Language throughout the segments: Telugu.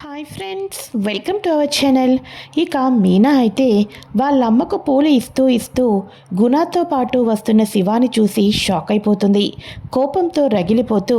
Hi friends welcome to our channel ఇక మీనా అయితే వాళ్ళ అమ్మకు పూలు ఇస్తూ ఇస్తూ గుణాతో పాటు వస్తున్న శివాని చూసి షాక్ అయిపోతుంది. కోపంతో రగిలిపోతూ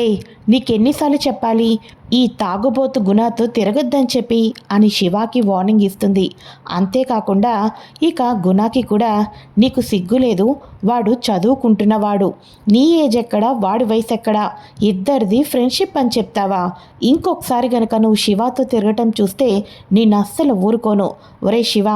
ఏయ్ నీకెన్నిసార్లు చెప్పాలి? ఈ తాగుబోతు గుణాతో తిరగొద్దని చెప్పి అని శివాకి వార్నింగ్ ఇస్తుంది. అంతేకాకుండా ఇక గుణాకి కూడా నీకు సిగ్గు లేదు వాడు చదువుకుంటున్నవాడు. నీ ఏజ్ ఎక్కడ వాడి వయసు ఎక్కడ? ఇద్దరిది ఫ్రెండ్షిప్ అని చెప్తావా? ఇంకొకసారి గనక నువ్వు శివాతో తిరగటం చూస్తే నేను అస్సలు ఊరుకోను. ఒరే శివ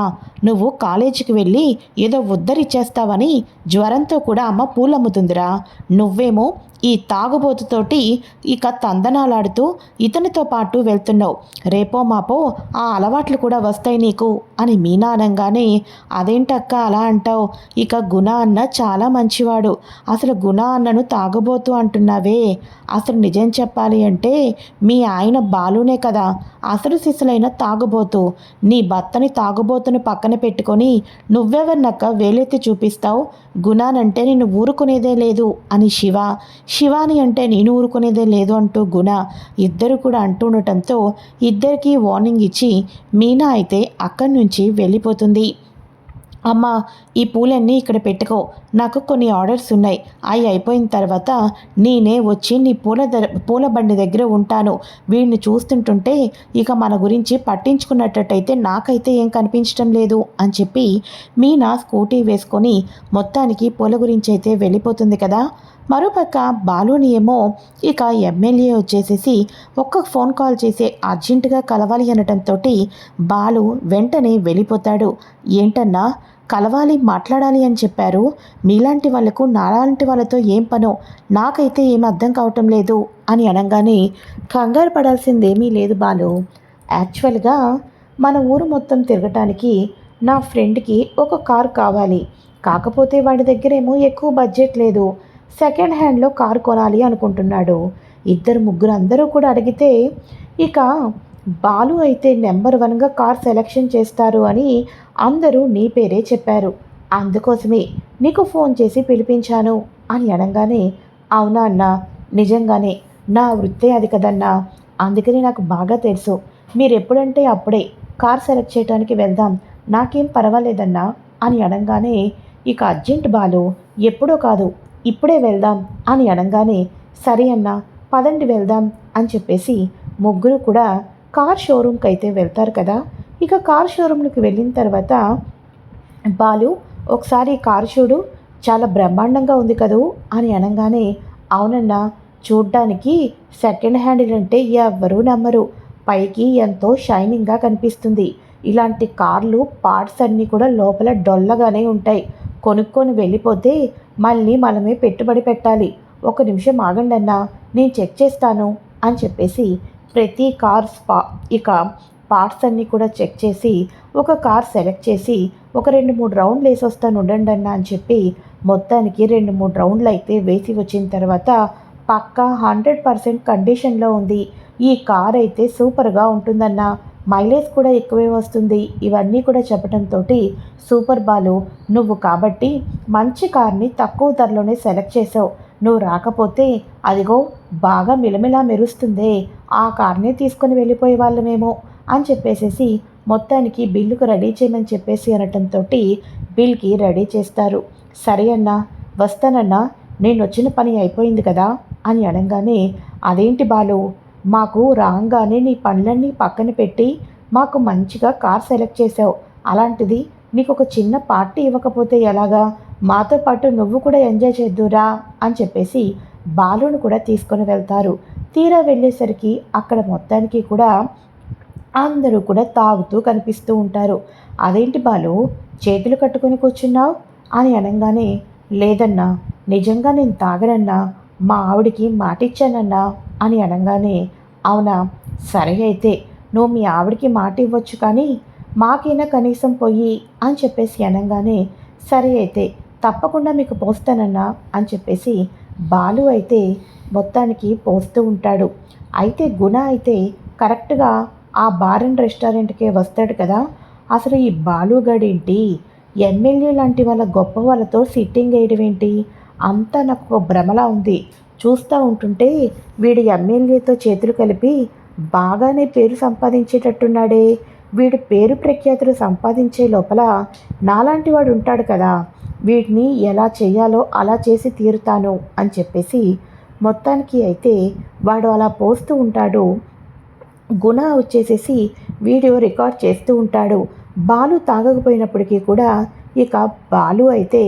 నువ్వు కాలేజీకి వెళ్ళి ఏదో ఉద్ధరిచ్చేస్తావని జ్వరంతో కూడా అమ్మ పూలమ్ముతుందిరా. నువ్వేమో ఈ తాగుబోతుతోటి ఇక తందనాలాడుతూ ఇతనితో పాటు వెళ్తున్నావు. రేపో మాపో ఆ అలవాట్లు కూడా వస్తాయి నీకు. అని మీనా అనగానే అదేంటక్క అలా అంటావు? ఇక గుణ అన్న చాలా మంచివాడు. అసలు గుణ అన్నను తాగబోతూ అంటున్నావే. అసలు నిజం చెప్పాలి అంటే మీ ఆయన బాలునే కదా. అసలు సిసలైన తాగుబోతు. నీ భర్తని తాగుబోతును పక్కన పెట్టుకొని నువ్వెవరినక్క వేలెత్తి చూపిస్తావు? గుణానంటే నేను ఊరుకునేదే లేదు అని శివ. శివాని అంటే నేను ఊరుకునేదే లేదు అంటూ గుణ ఇద్దరు కూడా అంటుండటంతో ఇద్దరికీ వార్నింగ్ ఇచ్చి మీనా అయితే అక్కడి నుంచి వెళ్ళిపోతుంది. అమ్మ ఈ పూలన్నీ ఇక్కడ పెట్టుకో. నాకు కొన్ని ఆర్డర్స్ ఉన్నాయి. అవి అయిపోయిన తర్వాత నేనే వచ్చి నీ పూల ద పూల బండి దగ్గర ఉంటాను. వీడిని చూస్తుంటుంటే ఇక మన గురించి పట్టించుకున్నట్టయితే నాకైతే ఏం కనిపించడం లేదు అని చెప్పి మీనా స్కూటీ వేసుకొని మొత్తానికి పూల గురించి అయితే వెళ్ళిపోతుంది కదా. మరోపక్క బాలుని ఏమో ఇక ఎమ్మెల్యే వచ్చేసేసి ఒక్క ఫోన్ కాల్ చేసి అర్జెంటుగా కలవాలి అనటంతో బాలు వెంటనే వెళ్ళిపోతాడు. ఏంటన్నా కలవాలి మాట్లాడాలి అని చెప్పారు. మీలాంటి వాళ్ళకు నాలాంటి వాళ్ళతో ఏం పనో? నాకైతే ఏం అర్థం కావటం లేదు అని అనగానే కంగారు పడాల్సిందేమీ లేదు బాలు. యాక్చువల్గా మన ఊరు మొత్తం తిరగటానికి నా ఫ్రెండ్కి ఒక కారు కావాలి. కాకపోతే వాడి దగ్గరేమో ఎక్కువ బడ్జెట్ లేదు. సెకండ్ హ్యాండ్లో కారు కొనాలి అనుకుంటున్నాడు. ఇద్దరు ముగ్గురు అందరూ కూడా అడిగితే ఇక బాలు అయితే నెంబర్ వన్గా కార్ సెలెక్షన్ చేస్తారు అని అందరూ నీ పేరే చెప్పారు. అందుకోసమే నీకు ఫోన్ చేసి పిలిపించాను అని అనగానే అవునా అన్నా? నిజంగానే నా వృత్తే అది కదన్నా? అందుకని నాకు బాగా తెలుసు. మీరెప్పుడంటే అప్పుడే కార్ సెలెక్ట్ చేయడానికి వెళ్దాం. నాకేం పర్వాలేదన్నా? అని అనగానే ఇక అర్జెంట్ బాలు ఎప్పుడో కాదు ఇప్పుడే వెళ్దాం అని అనగానే సరే అన్న పదండి వెళ్దాం అని చెప్పేసి ముగ్గురు కూడా కార్ షోరూమ్కి అయితే వెళ్తారు కదా? ఇక కార్ షోరూంకి వెళ్ళిన తర్వాత బాలు ఒకసారి కారు చూడు చాలా బ్రహ్మాండంగా ఉంది కదూ అని అనగానే అవునన్నా చూడ్డానికి సెకండ్ హ్యాండిల్ అంటే ఎవ్వరూ నమ్మరు. పైకి ఎంతో షైనింగ్గా కనిపిస్తుంది. ఇలాంటి కార్లు పార్ట్స్ అన్నీ కూడా లోపల డొల్లగానే ఉంటాయి. కొనుక్కొని వెళ్ళిపోతే మళ్ళీ మనమే పెట్టుబడి పెట్టాలి. ఒక నిమిషం ఆగండి అన్నా నేను చెక్ చేస్తాను అని చెప్పేసి ప్రతి కార్ స్పా ఇక పార్ట్స్ అన్నీ కూడా చెక్ చేసి ఒక కార్ సెలెక్ట్ చేసి ఒక రెండు మూడు రౌండ్లు వేసి వస్తాను ఉండండి అన్న అని చెప్పి మొత్తానికి రెండు మూడు రౌండ్లు అయితే వేసి వచ్చిన తర్వాత పక్కా హండ్రెడ్ పర్సెంట్ కండిషన్లో ఉంది. ఈ కార్ అయితే సూపర్గా ఉంటుందన్న. మైలేజ్ కూడా ఎక్కువే వస్తుంది. ఇవన్నీ కూడా చెప్పడంతో సూపర్ బాలు నువ్వు కాబట్టి మంచి కార్ని తక్కువ ధరలోనే సెలెక్ట్ చేసావు. నువ్వు రాకపోతే అదిగో బాగా మిలమిలా మెరుస్తుందే. ఆ కార్నే తీసుకొని వెళ్ళిపోయే వాళ్ళమేమో. అని చెప్పేసేసి మొత్తానికి బిల్లుకు రెడీ చేయమని చెప్పేసి అనటంతో బిల్కి రెడీ చేస్తారు. సరే అన్నా వస్తానన్నా నేను వచ్చిన పని అయిపోయింది కదా అని అనగానే అదేంటి బాలు మాకు రాగానే నీ పనులన్నీ పక్కన పెట్టి మాకు మంచిగా కార్ సెలెక్ట్ చేసావు. అలాంటిది నీకు ఒక చిన్న పార్టీ ఇవ్వకపోతే ఎలాగా? మాతో పాటు నువ్వు కూడా ఎంజాయ్ చేద్దురా అని చెప్పేసి బాలును కూడా తీసుకొని వెళ్తారు. తీరా వెళ్ళేసరికి అక్కడ మొత్తానికి కూడా అందరూ కూడా తాగుతూ కనిపిస్తూ ఉంటారు. అదేంటి బాలు చేతులు కట్టుకొని కూర్చున్నావు? అని అనగానే లేదన్నా నిజంగా నేను తాగనన్నా మా ఆవిడికి మాటిచ్చానన్నా అని అనగానే అవునా సరే అయితే నువ్వు మీ ఆవిడికి మాట ఇవ్వచ్చు కానీ మాకైనా కనీసం పొయ్యి అని చెప్పేసి అనగానే సరే అయితే తప్పకుండా మీకు పోస్తానన్నా అని చెప్పేసి బాలు అయితే మొత్తానికి పోస్తూ ఉంటాడు. అయితే గుణ అయితే కరెక్ట్గా ఆ బార్ అండ్ రెస్టారెంట్కే వస్తాడు కదా. అసలు ఈ బాలుగాడేంటి? ఎమ్మెల్యే లాంటి వాళ్ళ గొప్ప వాళ్ళతో సిట్టింగ్ వేయడం ఏంటి అంతా నాకు ఒక భ్రమలా ఉంది. చూస్తూ ఉంటుంటే వీడు ఎమ్మెల్యేతో చేతులు కలిపి బాగానే పేరు సంపాదించేటట్టున్నాడే. వీడు పేరు ప్రఖ్యాతులు సంపాదించే లోపల నాలాంటి వాడు ఉంటాడు కదా. వీటిని ఎలా చేయాలో అలా చేసి తీరుతాను అని చెప్పేసి మొత్తానికి అయితే వాడు అలా పోస్తూ ఉంటాడు. గుణ వచ్చేసేసి వీడియో రికార్డ్ చేస్తూ ఉంటాడు. బాలు తాగకపోయినప్పటికీ కూడా ఇక బాలు అయితే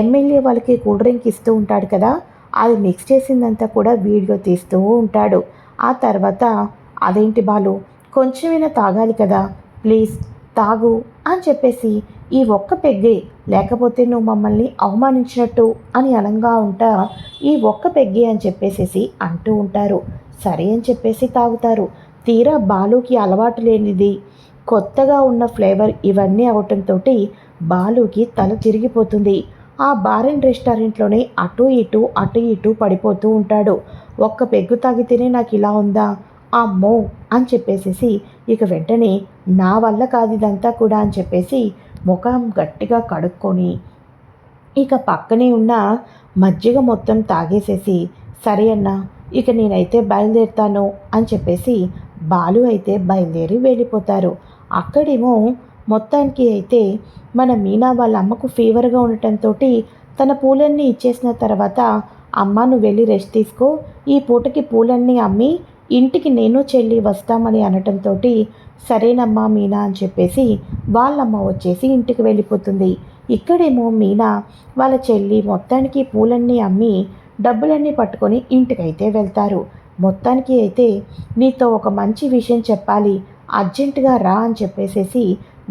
ఎమ్మెల్యే వాళ్ళకి కూల్ డ్రింక్ ఇస్తూ ఉంటాడు కదా అది మిక్స్ చేసిందంతా కూడా వీడియో తీస్తూ ఉంటాడు. ఆ తర్వాత అదేంటి బాలు కొంచెమైనా తాగాలి కదా ప్లీజ్ తాగు అని చెప్పేసి ఈ ఒక్క పెగ్గే లేకపోతే నువ్వు మమ్మల్ని అవమానించినట్టు అని అనంగా ఉంటా ఈ ఒక్క పెగ్గే అని చెప్పేసేసి అంటూ ఉంటారు. సరే అని చెప్పేసి తాగుతారు. తీరా బాలుకి అలవాటు లేనిది. కొత్తగా ఉన్న ఫ్లేవర్ ఇవన్నీ అవటంతో బాలుకి తల తిరిగిపోతుంది. ఆ బార్ అండ్ రెస్టారెంట్లోనే అటు ఇటు అటు ఇటు పడిపోతూ ఉంటాడు. ఒక్క పెగ్గు తాగితేనే నాకు ఇలా ఉందా? అమ్మో! అని చెప్పేసేసి ఇక వెంటనే నా వల్ల కాదు ఇదంతా కూడా అని చెప్పేసి ముఖం గట్టిగా కడుక్కొని ఇక పక్కనే ఉన్న మజ్జిగ మొత్తం తాగేసేసి సరే అన్న ఇక నేనైతే బయలుదేరుతాను అని చెప్పేసి బాలు అయితే బయలుదేరి వెళ్ళిపోతారు. అక్కడేమో మొత్తానికి అయితే మన మీనా వాళ్ళ అమ్మకు ఫీవర్గా ఉండటంతో తన పూలన్నీ ఇచ్చేసిన తర్వాత అమ్మ నువ్వు వెళ్ళి రెస్ట్ తీసుకో. ఈ పూటకి పూలన్నీ అమ్మి ఇంటికి నేను చెల్లి వస్తామని అనటంతో సరేనమ్మా మీనా అని చెప్పేసి వాళ్ళమ్మ వచ్చేసి ఇంటికి వెళ్ళిపోతుంది. ఇక్కడేమో మీనా వాళ్ళ చెల్లి మొత్తానికి పూలన్నీ అమ్మి డబ్బులన్నీ పట్టుకొని ఇంటికైతే వెళ్తారు. మొత్తానికి అయితే నీతో ఒక మంచి విషయం చెప్పాలి. అర్జెంటుగా రా అని చెప్పేసేసి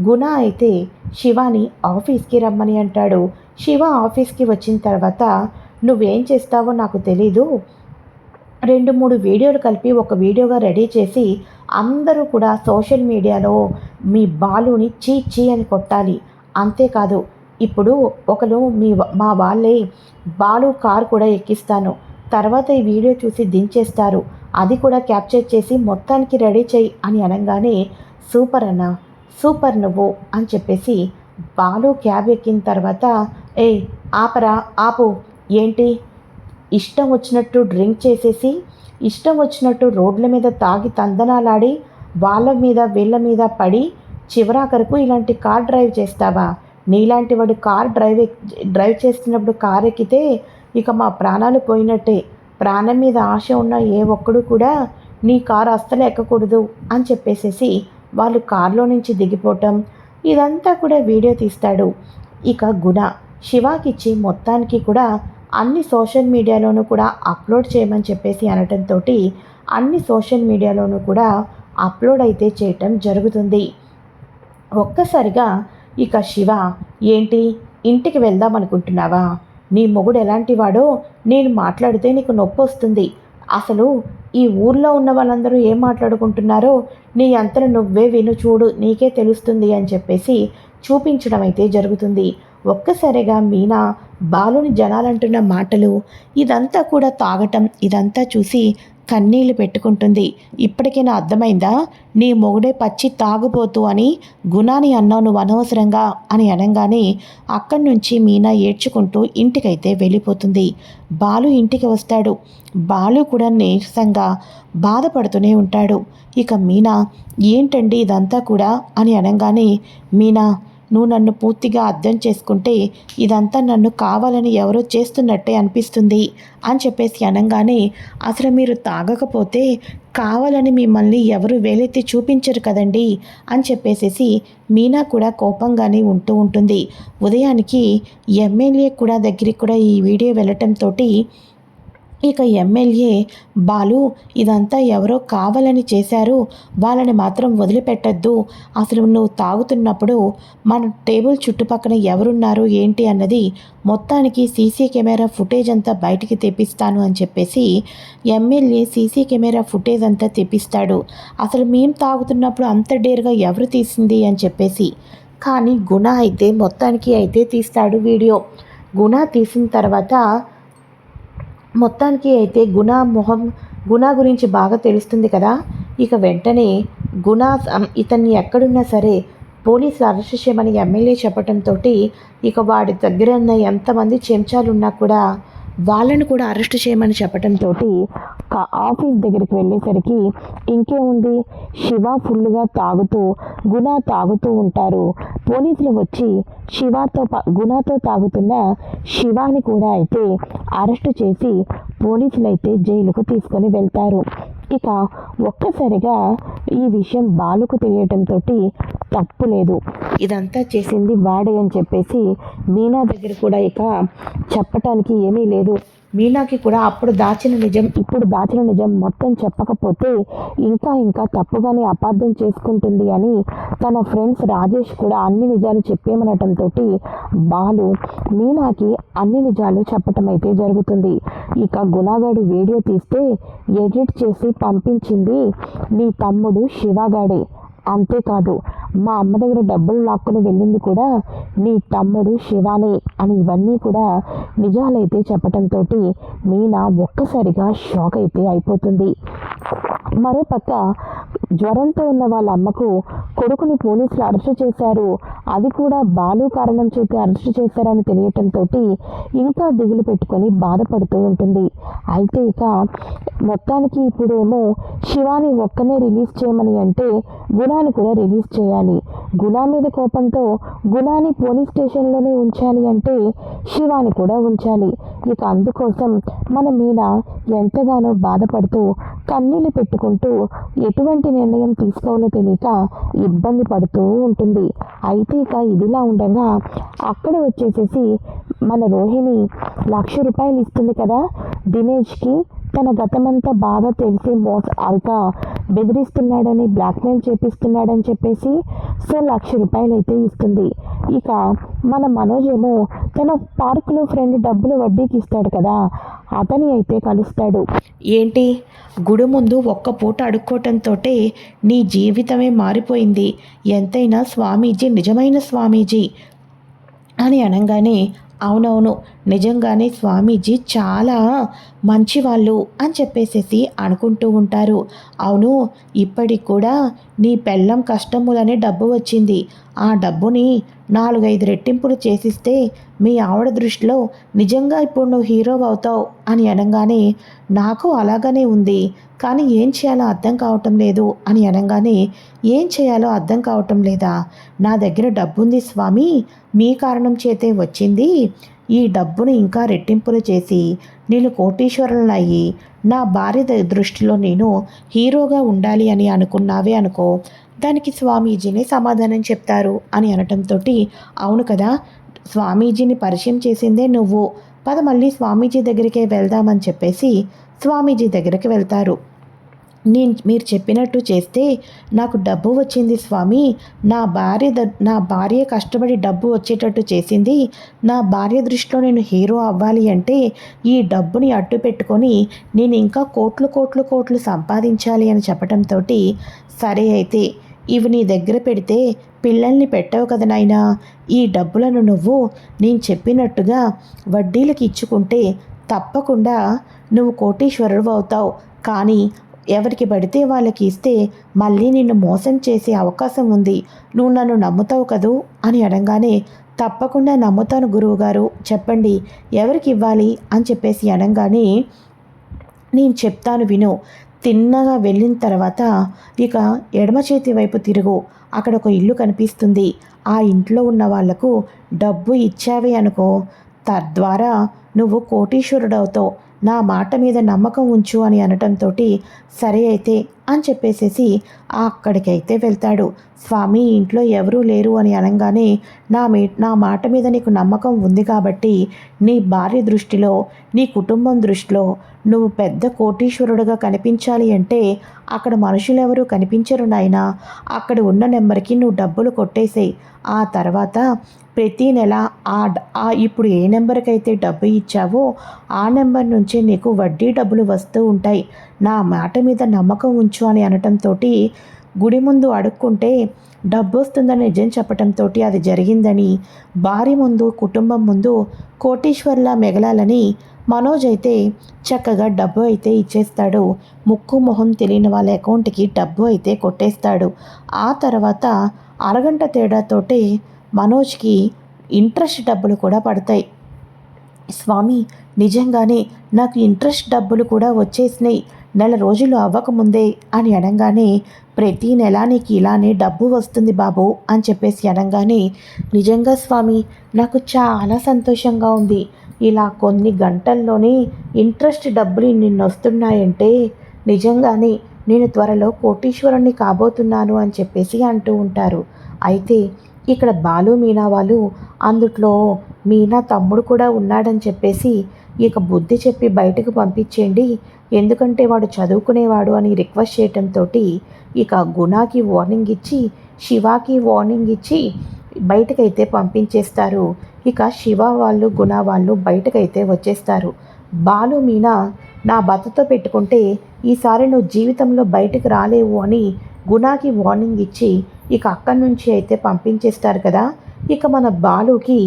గుణ అయితే శివాని ఆఫీస్కి రమ్మని అంటాడు. శివ ఆఫీస్కి వచ్చిన తర్వాత నువ్వేం చేస్తావో నాకు తెలీదు. రెండు మూడు వీడియోలు కలిపి ఒక వీడియోగా రెడీ చేసి అందరూ కూడా సోషల్ మీడియాలో మీ బాలుని చీ చీ అని కొట్టాలి. అంతేకాదు ఇప్పుడు ఒకరు మీ మా వాళ్ళే బాలు కార్ కూడా ఎక్కిస్తాను. తర్వాత ఈ వీడియో చూసి దించేస్తారు. అది కూడా క్యాప్చర్ చేసి మొత్తానికి రెడీ చేయి అని అనగానే సూపర్ అన్న సూపర్ నువ్వు అని చెప్పేసి బాలు క్యాబ్ ఎక్కిన తర్వాత ఏ ఆపరా ఆపు ఏంటి? ఇష్టం వచ్చినట్టు డ్రింక్ చేసేసి ఇష్టం వచ్చినట్టు రోడ్ల మీద తాగి తందనాలాడి వాళ్ళ మీద వీళ్ళ మీద పడి చివరాఖరకు ఇలాంటి కార్ డ్రైవ్ చేస్తావా? నీలాంటి వాడు కార్ డ్రైవ్ డ్రైవ్ చేస్తున్నప్పుడు కార్ ఎక్కితే ఇక మా ప్రాణాలు పోయినట్టే. ప్రాణం మీద ఆశ ఉన్న ఏ ఒక్కడు కూడా నీ కారు అస్సలు ఎక్కకూడదు అని చెప్పేసేసి వాళ్ళు కారులో నుంచి దిగిపోవటం ఇదంతా కూడా వీడియో తీస్తాడు. ఇక గుణ శివాకిచ్చి మొత్తానికి కూడా అన్ని సోషల్ మీడియాలోనూ కూడా అప్లోడ్ చేయమని చెప్పేసి అనటంతో అన్ని సోషల్ మీడియాలోనూ కూడా అప్లోడ్ అయితే చేయటం జరుగుతుంది. ఒక్కసారిగా ఇక శివ ఏంటి? ఇంటికి వెళ్దాం అనుకుంటున్నావా? నీ మొగుడు ఎలాంటి వాడో నేను మాట్లాడితే నీకు నొప్పి వస్తుంది. అసలు ఈ ఊర్లో ఉన్న వాళ్ళందరూ ఏం మాట్లాడుకుంటున్నారో నీ అంతలో నువ్వే విను చూడు నీకే తెలుస్తుంది అని చెప్పేసి చూపించడం అయితే జరుగుతుంది. ఒక్కసారిగా మీనా బాలుని జనాలంటున్న మాటలు ఇదంతా కూడా తాగటం ఇదంతా చూసి కన్నీళ్ళు పెట్టుకుంటుంది. ఇప్పటికైనా అర్థమైందా? నీ మొగుడే పచ్చి తాగుపోతూ అని గుణాని అన్నావు నువ్వు అనవసరంగా అని అనగానే అక్కడి నుంచి మీనా ఏడ్చుకుంటూ ఇంటికైతే వెళ్ళిపోతుంది. బాలు ఇంటికి వస్తాడు. బాలు కూడా నీరసంగా బాధపడుతూనే ఉంటాడు. ఇక మీనా ఏంటండి ఇదంతా కూడా? అని అనగానే మీనా నువ్వు నన్ను పూర్తిగా అర్థం చేసుకుంటే ఇదంతా నన్ను కావాలని ఎవరో చేస్తున్నట్టే అనిపిస్తుంది అని చెప్పేసి అనగానే అసలు మీరు తాగకపోతే కావాలని మిమ్మల్ని ఎవరు వేలెత్తి చూపించరు కదండి అని చెప్పేసేసి మీనా కూడా కోపంగానే ఉంటూ ఉంటుంది. ఉదయానికి ఎమ్మెల్యే కూడా దగ్గరికి కూడా ఈ వీడియో వెళ్ళటంతో ఇక ఎమ్మెల్యే బాలు ఇదంతా ఎవరో కావాలని చేశారు. వాళ్ళని మాత్రం వదిలిపెట్టద్దు. అసలు నువ్వు తాగుతున్నప్పుడు మన టేబుల్ చుట్టుపక్కల ఎవరున్నారు ఏంటి అన్నది మొత్తానికి సీసీ కెమెరా ఫుటేజ్ అంతా బయటికి తెప్పిస్తాను అని చెప్పేసి ఎమ్మెల్యే సీసీ కెమెరా ఫుటేజ్ అంతా తెప్పిస్తాడు. అసలు మేము తాగుతున్నప్పుడు అంత డేర్గా ఎవరు తీసింది అని చెప్పేసి. కానీ గుణ అయితే మొత్తానికి అయితే తీస్తాడు వీడియో. గుణ తీసిన తర్వాత మొత్తానికి అయితే గుణ మొహం గుణ గురించి బాగా తెలుస్తుంది కదా. ఇక వెంటనే గుణ ఇతన్ని ఎక్కడున్నా సరే పోలీసులు అరెస్ట్ చేయమని ఎమ్మెల్యే చెప్పడంతో ఇక వాడి దగ్గర ఉన్న ఎంతమంది చెంచాలు ఉన్నా కూడా వాళ్ళని కూడా అరెస్ట్ చేయమని చెప్పడంతో ఆఫీస్ దగ్గరికి వెళ్ళేసరికి ఇంకేముంది? శివ ఫుల్గా తాగుతూ గుణ తాగుతూ ఉంటారు. పోలీసులు వచ్చి శివతో పా- గుణతో తాగుతున్న శివాని కూడా అయితే అరెస్ట్ చేసి పోలీసులు అయితే జైలుకు తీసుకొని వెళ్తారు. ఇక ఒక్కసారిగా ఈ విషయం బాలుకు తెలియటంతో తప్పు లేదు. ఇదంతా చేసింది వాడే అని చెప్పేసి మీనా దగ్గర కూడా ఇక చెప్పటానికి ఏమీ లేదు. మీనాకి కూడా అప్పుడు దాచిన నిజం ఇప్పుడు దాచిన నిజం మొత్తం చెప్పకపోతే ఇంకా ఇంకా తప్పుగానే అపార్థం చేసుకుంటుంది అని తన ఫ్రెండ్స్ రాజేష్ కూడా అన్ని నిజాలు చెప్పేమనటంతో బాలు మీనాకి అన్ని నిజాలు చెప్పటం అయితే జరుగుతుంది. ఇక గుణాగాడు వీడియో తీస్తే ఎడిట్ చేసి పంపించింది నీ తమ్ముడు శివగాడే. అంతేకాదు మా అమ్మ దగ్గర డబ్బులు లాక్కుని వెళ్ళింది కూడా నీ తమ్ముడు శివానే అని ఇవన్నీ కూడా నిజాలైతే చెప్పటంతో మీనా ఒక్కసారిగా షాక్ అయితే అయిపోతుంది. మరోపక్క జ్వరంతో ఉన్న వాళ్ళ అమ్మకు కొడుకుని పోలీసులు అరెస్ట్ చేశారు. అది కూడా బాలు కారణం చేత అరెస్ట్ చేశారని తెలియటంతో ఇంకా దిగులు పెట్టుకొని బాధపడుతూ ఉంటుంది. అయితే ఇక మొత్తానికి ఇప్పుడేమో శివాని ఒక్కనే రిలీజ్ చేయమని అంటే గుణాన్ని కూడా రిలీజ్ చేయాలి. గుణ మీద కోపంతో గుణాన్ని పోలీస్ స్టేషన్లోనే ఉంచాలి అంటే శివాని కూడా ఉంచాలి. ఇక అందుకోసం మన మీద ఎంతగానో బాధపడుతూ కన్నీళ్ళు పెట్టుకుంటూ ఎటువంటి నిర్ణయం తీసుకోవాలో తెలియక ఇబ్బంది పడుతూ ఉంటుంది. అయితే ఇక ఇదిలా ఉండగా అక్కడ వచ్చేసేసి మన రోహిణి లక్ష రూపాయలు ఇస్తుంది కదా దినేష్కి తన గతమంతా బాగా తెలిసి మోస ఇక బెదిరిస్తున్నాడని బ్లాక్మెయిల్ చేపిస్తున్నాడని చెప్పేసి సో లక్ష రూపాయలు అయితే ఇస్తుంది. ఇక మన మనోజ్ ఏమో తన పార్కులో ఫ్రెండ్ డబ్బులు వడ్డీకి ఇస్తాడు కదా అతని అయితే కలుస్తాడు. ఏంటి? గుడి ముందు ఒక్క పూట అడుక్కోవటంతో నీ జీవితమే మారిపోయింది. ఎంతైనా స్వామీజీ నిజమైన స్వామీజీ అని అనగానే అవునవును నిజంగానే స్వామీజీ చాలా మంచివాళ్ళు అని చెప్పేసేసి అనుకుంటూ ఉంటారు. అవును ఇప్పటికి కూడా నీ పెళ్ళం కష్టములనే డబ్బు వచ్చింది. ఆ డబ్బుని నాలుగైదు రెట్టింపులు చేసిస్తే మీ ఆవిడ దృష్టిలో నిజంగా ఇప్పుడు నువ్వు హీరో అవుతావు అని అనగానే నాకు అలాగనే ఉంది. కానీ ఏం చేయాలో అర్థం కావటం లేదు అని అనగానే ఏం చేయాలో అర్థం కావటం లేదా? నా దగ్గర డబ్బుంది స్వామి మీ కారణం చేతే వచ్చింది. ఈ డబ్బును ఇంకా రెట్టింపులు చేసి నేను కోటీశ్వరులను అయ్యి నా భార్య దృష్టిలో నేను హీరోగా ఉండాలి అని అనుకున్నావే అనుకో. దానికి స్వామీజీనే సమాధానం చెప్తారు అని అనటంతో అవును కదా స్వామీజీని పరిచయం చేసిందే నువ్వు. పద మళ్ళీ స్వామీజీ దగ్గరికే వెళ్దామని చెప్పేసి స్వామీజీ దగ్గరికి వెళ్తారు. నేను మీరు చెప్పినట్టు చేస్తే నాకు డబ్బు వచ్చింది స్వామి. నా భార్య ద నా భార్య కష్టపడి డబ్బు వచ్చేటట్టు చేసింది. నా భార్య దృష్టిలో నేను హీరో అవ్వాలి అంటే ఈ డబ్బుని అడ్డు పెట్టుకొని నేను ఇంకా కోట్లు కోట్లు కోట్లు సంపాదించాలి అని చెప్పడంతో సరే అయితే ఇవి నీ దగ్గర పెడితే పిల్లల్ని పెట్టవు కదా నాయనా. ఈ డబ్బులను నువ్వు నేను చెప్పినట్టుగా వడ్డీలకు ఇచ్చుకుంటే తప్పకుండా నువ్వు కోటీశ్వరుడు అవుతావు. కానీ ఎవరికి పడితే వాళ్ళకి ఇస్తే మళ్ళీ నిన్ను మోసం చేసే అవకాశం ఉంది. నువ్వు నన్ను నమ్ముతావు కదూ? అని అడగానే తప్పకుండా నమ్ముతాను గురువుగారు చెప్పండి. ఎవరికి ఇవ్వాలి? అని చెప్పేసి అనగానే నేను చెప్తాను విను. తిన్నగా వెళ్ళిన తర్వాత ఇక ఎడమ చేతి వైపు తిరుగు. అక్కడ ఒక ఇల్లు కనిపిస్తుంది. ఆ ఇంట్లో ఉన్న వాళ్ళకు డబ్బు ఇచ్చావే అనుకో. తద్వారా నువ్వు కోటీశ్వరుడవుతావు. నా మాట మీద నమ్మకం ఉంచు అని అనటంతో సరే అయితే అని చెప్పేసేసి అక్కడికైతే వెళ్తాడు. స్వామి ఇంట్లో ఎవరూ లేరు అని అనగానే నా మీ నా మాట మీద నీకు నమ్మకం ఉంది కాబట్టి నీ భార్య దృష్టిలో నీ కుటుంబం దృష్టిలో నువ్వు పెద్ద కోటీశ్వరుడుగా కనిపించాలి అంటే అక్కడ మనుషులు ఎవరు కనిపించరు నాయనా. అక్కడ ఉన్న నెంబర్కి నువ్వు డబ్బులు కొట్టేసేయి. ఆ తర్వాత ప్రతి నెల ఆ ఆ ఇప్పుడు ఏ నెంబర్కి అయితే డబ్బు ఇచ్చావో ఆ నెంబర్ నుంచి నీకు వడ్డీ డబ్బులు వస్తూ ఉంటాయి. నా మాట మీద నమ్మకం ఉంచు అని అనటంతో గుడి ముందు అడుక్కుంటే డబ్బు వస్తుందని నిజం చెప్పటంతో అది జరిగిందని భార్య ముందు కుటుంబం ముందు కోటీశ్వర్లా మిగలాలని మనోజ్ అయితే చక్కగా డబ్బు అయితే ఇచ్చేస్తాడు. ముక్కు మొహం తెలియని వాళ్ళ అకౌంట్కి డబ్బు అయితే కొట్టేస్తాడు. ఆ తర్వాత అరగంట తేడాతోటే మనోజ్కి ఇంట్రెస్ట్ డబ్బులు కూడా పడతాయి. స్వామి నిజంగానే నాకు ఇంట్రెస్ట్ డబ్బులు కూడా వచ్చేసినాయి. నెల రోజులు అవ్వకముందే అని అనగానే ప్రతి నెల నీకు ఇలానే డబ్బు వస్తుంది బాబు అని చెప్పేసి అనగానే నిజంగా స్వామి నాకు చాలా సంతోషంగా ఉంది. ఇలా కొన్ని గంటల్లోనే ఇంట్రెస్ట్ డబ్బులు నిన్ను వస్తున్నాయంటే నిజంగానే నేను త్వరలో కోటీశ్వరుణ్ణి కాబోతున్నాను అని చెప్పేసి అంటూ ఉంటారు. అయితే ఇక్కడ బాలు మీనా వాళ్ళు అందుట్లో మీనా తమ్ముడు కూడా ఉన్నాడని చెప్పేసి ఇక బుద్ధి చెప్పి బయటకు పంపించేయండి. ఎందుకంటే వాడు చదువుకునేవాడు అని రిక్వెస్ట్ చేయటంతో ఇక గుణాకి వార్నింగ్ ఇచ్చి శివాకి వార్నింగ్ ఇచ్చి బయటకైతే పంపించేస్తారు. ఇక శివ వాళ్ళు గుణ వాళ్ళు బయటకైతే వచ్చేస్తారు. బాలు మీనా నా భర్తతో పెట్టుకుంటే ఈసారి నువ్వు జీవితంలో బయటకు రాలేవు అని గుణాకి వార్నింగ్ ఇచ్చి ఇక అక్కడి నుంచి అయితే పంపించేస్తారు కదా. ఇక మన బాలుకి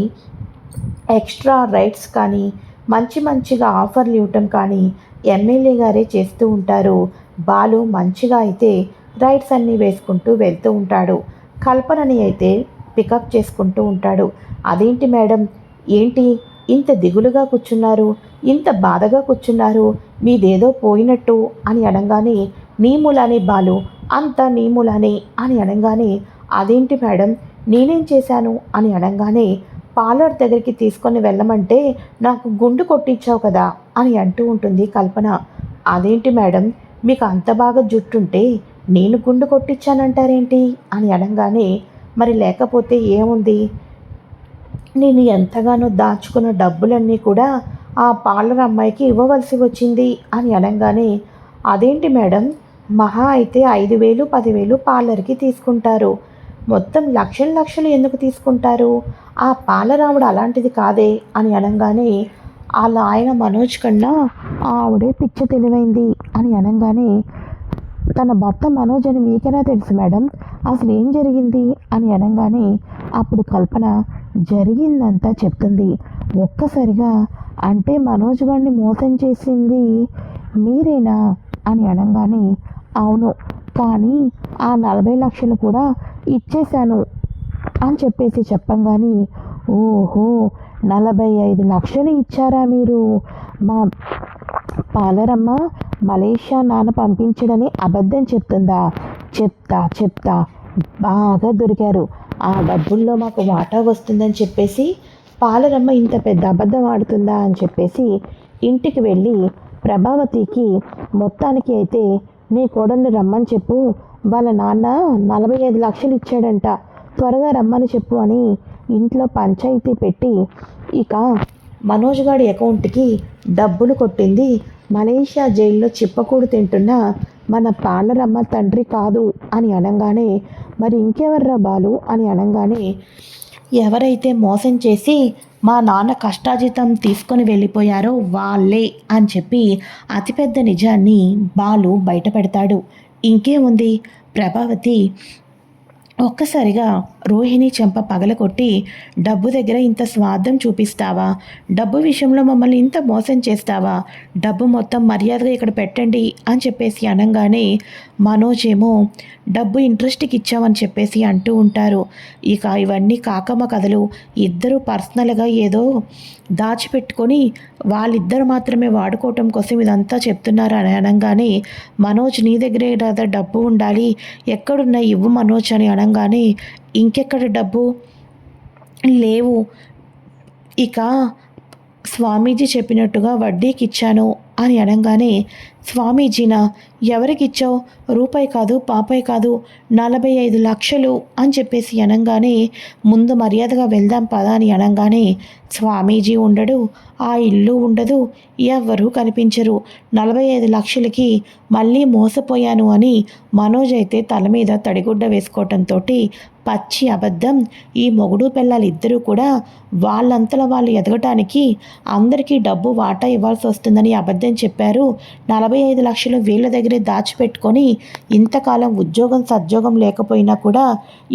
ఎక్స్ట్రా రైట్స్ కానీ మంచి మంచిగా ఆఫర్లు ఇవ్వటం కానీ ఎమ్మెల్యే గారే చేస్తూ ఉంటారు. బాలు మంచిగా అయితే రైడ్స్ అన్నీ వేసుకుంటూ వెళ్తూ ఉంటాడు. కల్పనని అయితే పికప్ చేసుకుంటూ ఉంటాడు. అదేంటి మేడం? ఏంటి? ఇంత దిగులుగా కూర్చున్నారు. ఇంత బాధగా కూర్చున్నారు. మీదేదో పోయినట్టు అని అనగానే నీ మూలానే బాలు అంత నీ మూలానే అని అనగానే అదేంటి మేడం? నేనేం చేశాను? అని అనగానే పార్లర్ దగ్గరికి తీసుకొని వెళ్ళమంటే నాకు గుండు కొట్టించావు కదా. అని అంటూ ఉంటుంది కల్పన. అదేంటి మేడం? మీకు అంత బాగా జుట్టుంటే నేను గుండు కొట్టించానంటారేంటి? అని అనగానే మరి లేకపోతే ఏముంది? నేను ఎంతగానో దాచుకున్న డబ్బులన్నీ కూడా ఆ పార్లర్ అమ్మాయికి ఇవ్వవలసి వచ్చింది అని అనగానే అదేంటి మేడం? మహా అయితే ఐదు వేలు పదివేలు పార్లర్కి తీసుకుంటారు. మొత్తం లక్షలు లక్షలు ఎందుకు తీసుకుంటారు? ఆ పాలరాముడు అలాంటిది కాదే అని అనగానే వాళ్ళ ఆయన మనోజ్ కన్నా ఆవిడే పిచ్చ తెలివైంది అని అనగానే తన భర్త మనోజ్ అని మీకెలా తెలుసు మేడం? అసలు ఏం జరిగింది? అని అనగానే అప్పుడు కల్పన జరిగిందంతా చెప్తుంది. ఒక్కసారిగా అంటే మనోజ్ గారిని మోసం చేసింది మీరేనా? అని అనగానే అవును కానీ ఆ నలభై లక్షలు కూడా ఇచ్చేశాను అని చెప్పేసి చెప్పంగానే ఓహో నలభై ఐదు లక్షలు ఇచ్చారా మీరు? మా పాలరమ్మ మలేషియా నాన్న పంపించడని అబద్ధం చెప్తుందా? చెప్తా చెప్తా. బాగా దొరికారు. ఆ డబ్బుల్లో మాకు వాటా వస్తుందని చెప్పేసి పాలరమ్మ ఇంత పెద్ద అబద్ధం ఆడుతుందా అని చెప్పేసి ఇంటికి వెళ్ళి ప్రభావతికి మొత్తానికి అయితే నీ కోడల్ని రమ్మని చెప్పు. వాళ్ళ నాన్న నలభై ఐదు లక్షలు ఇచ్చాడంట. త్వరగా రమ్మని చెప్పు అని ఇంట్లో పంచాయతీ పెట్టి ఇక మనోజ్ గాడి అకౌంట్కి డబ్బులు కొట్టింది మలేషియా జైల్లో చిప్పకూడు తింటున్న మన పాలరమ్మ తండ్రి కాదు అని అనగానే మరి ఇంకెవర్రా బాలు అని అనగానే ఎవరైతే మోసం చేసి మా నాన్న కష్టాజితం తీసుకొని వెళ్ళిపోయారో వాళ్ళే అని చెప్పి అతిపెద్ద నిజాన్ని బాలు బయటపెడతాడు. ఇంకేముంది? ప్రభావతి ఒక్కసారిగా రోహిణి చెంప పగలకొట్టి డబ్బు దగ్గర ఇంత స్వార్థం చూపిస్తావా? డబ్బు విషయంలో మమ్మల్ని ఇంత మోసం చేస్తావా? డబ్బు మొత్తం మర్యాదగా ఇక్కడ పెట్టండి అని చెప్పేసి అనగానే మనోజ్ ఏమో డబ్బు ఇంట్రెస్ట్కి ఇచ్చామని చెప్పేసి అంటూ ఉంటారు. ఇక ఇవన్నీ కాకమ్మ కథలు. ఇద్దరు పర్సనల్గా ఏదో దాచిపెట్టుకొని వాళ్ళిద్దరు మాత్రమే వాడుకోవటం కోసం ఇదంతా చెప్తున్నారు అని అనగానే మనోజ్ నీ దగ్గరే కదా డబ్బు ఉండాలి. ఎక్కడున్నా ఇవ్వు మనోజ్ అని అనగానే ఇంకెక్కడ డబ్బు లేవు. ఇక స్వామీజీ చెప్పినట్టుగా వడ్డీకి ఇచ్చాను అని అనగానే స్వామీజీనా ఎవరికిచ్చావు? రూపాయి కాదు పాపాయి కాదు నలభై ఐదు లక్షలు అని చెప్పేసి అనగానే ముందు మర్యాదగా వెళ్దాం పదా అని అనగానే స్వామీజీ ఉండడు ఆ ఇల్లు ఉండదు ఎవ్వరూ కనిపించరు. నలభై ఐదు లక్షలకి మళ్ళీ మోసపోయాను అని మనోజ్ అయితే తల మీద తడిగుడ్డ వేసుకోవటంతో పచ్చి అబద్ధం ఈ మొగుడు పిల్లలు ఇద్దరూ కూడా వాళ్ళంతలో వాళ్ళు ఎదగటానికి అందరికీ డబ్బు వాటా ఇవ్వాల్సి వస్తుందని అబద్ధం చెప్పారు నలభై ఐదు లక్షలు వీళ్ళ దగ్గరే దాచిపెట్టుకొని ఇంతకాలం ఉద్యోగం సద్యోగం లేకపోయినా కూడా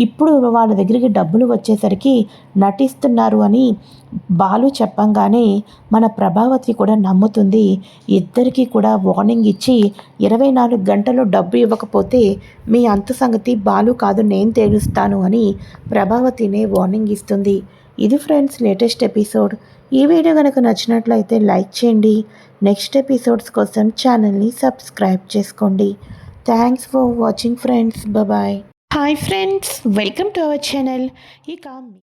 ఇప్పుడు వాళ్ళ దగ్గరికి డబ్బులు వచ్చేసరికి నటిస్తున్నారు అని బాలు చెప్పంగానే మన ప్రభావతి కూడా నమ్ముతుంది. ఇద్దరికీ కూడా వార్నింగ్ ఇచ్చి ఇరవై నాలుగు గంటలు డబ్బు ఇవ్వకపోతే మీ అంత సంగతి బాలు కాదు నేను తేలుస్తాను అని ప్రభావతినే వార్నింగ్ ఇస్తుంది. ఇది ఫ్రెండ్స్ లేటెస్ట్ ఎపిసోడ్. ఈ వీడియో కనుక నచ్చినట్లయితే లైక్ చేయండి. నెక్స్ట్ ఎపిసోడ్స్ కోసం ఛానల్ని సబ్స్క్రైబ్ చేసుకోండి. Thanks for watching friends bye hi friends welcome to our channel ఇక